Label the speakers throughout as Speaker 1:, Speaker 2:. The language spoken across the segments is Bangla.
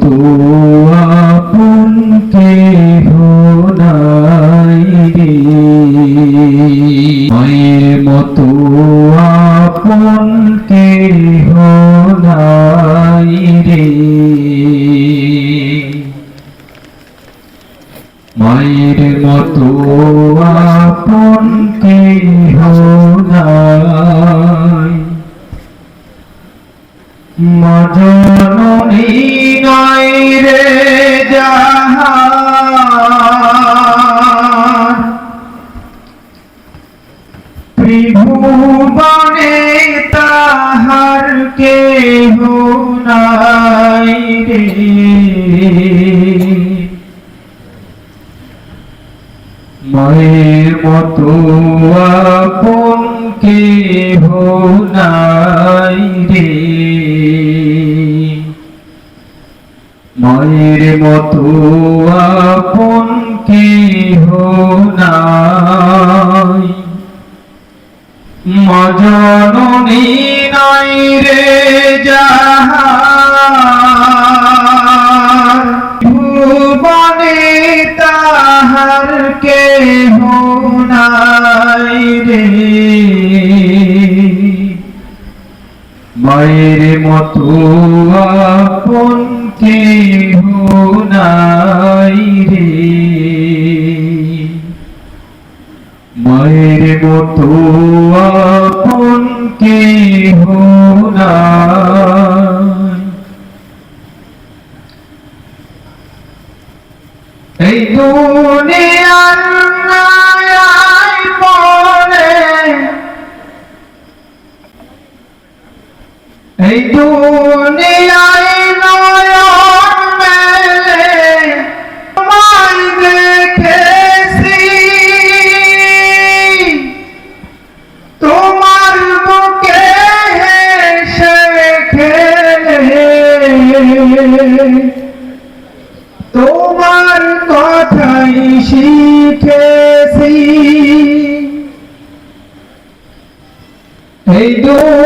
Speaker 1: তো আপন মায়ের মতো আপন কেহ নাই রে মায়ের মতো আপন কেহ নাই মজননী ত্রিভুবনে তাহার কেহ নাই রে। মায়ের মতো আপন কেহ নাই রে। মায়ের মতো আপন কেহ নাই। মা জননী নাই রে যাহার, ভুবনে তাহার কেহ নাই রে। মায়ের মতো আপন কেহ এই দুনিয়ায় নয়ন মেলে তোমায় দেখেছি। তোমার বুকে হেসে খেলে তোমার কথাই শিখেছি। এই দুনিয়ায়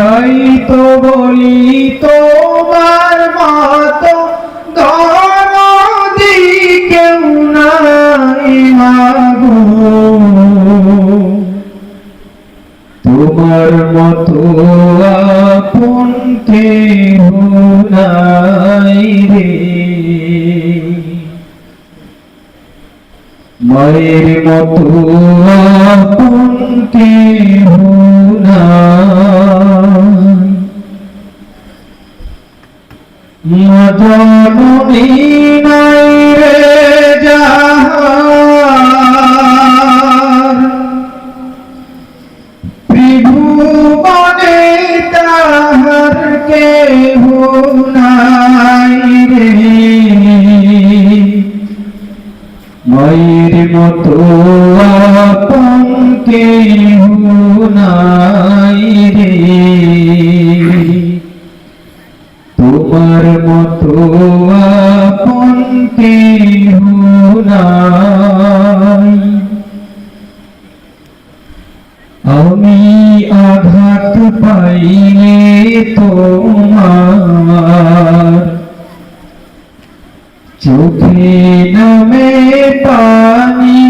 Speaker 1: তাই তো বলি তোমার মতো দরদি কেউ নাই তোমার মতো আপন রে। মায়ের মতো আপন কেহ মা নাই রে। ত্রিভুবনে তাহার কেহ নাই। রে মায়ের মতো আপন কেহ নাই। আমি আঘাত পাইলে তোমার চোখে নামে পানি।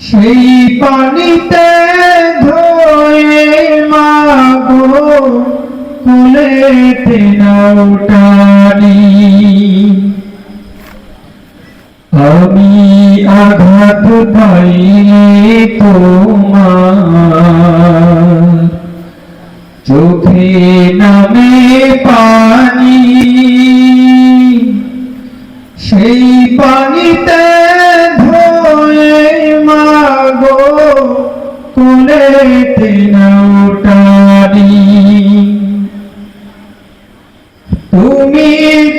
Speaker 1: সেই পানিতে নাউটানি আমি আঘাত পাইলে তোমার। চোখে নামে পানি। সেই পানিতে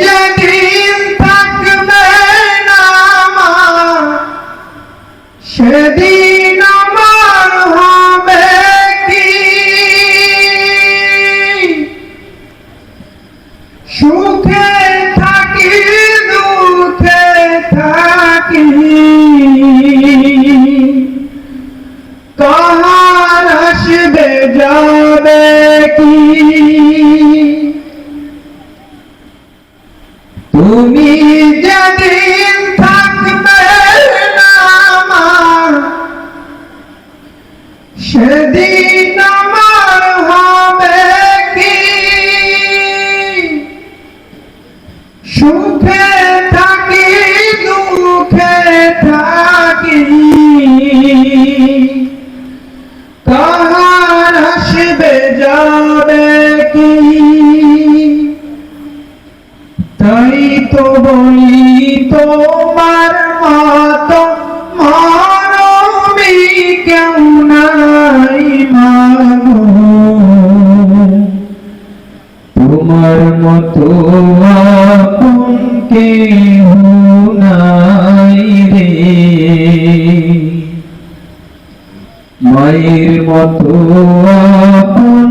Speaker 1: যেদিন থাকবে সেদিন আমার হবে কি? সুখে থাকি দুঃখে থাকি। তোমার মতো মানবী কেউ নাই মাগো। তোমার মতো আপন কেউ নাই রে। মায়ের মতো আপন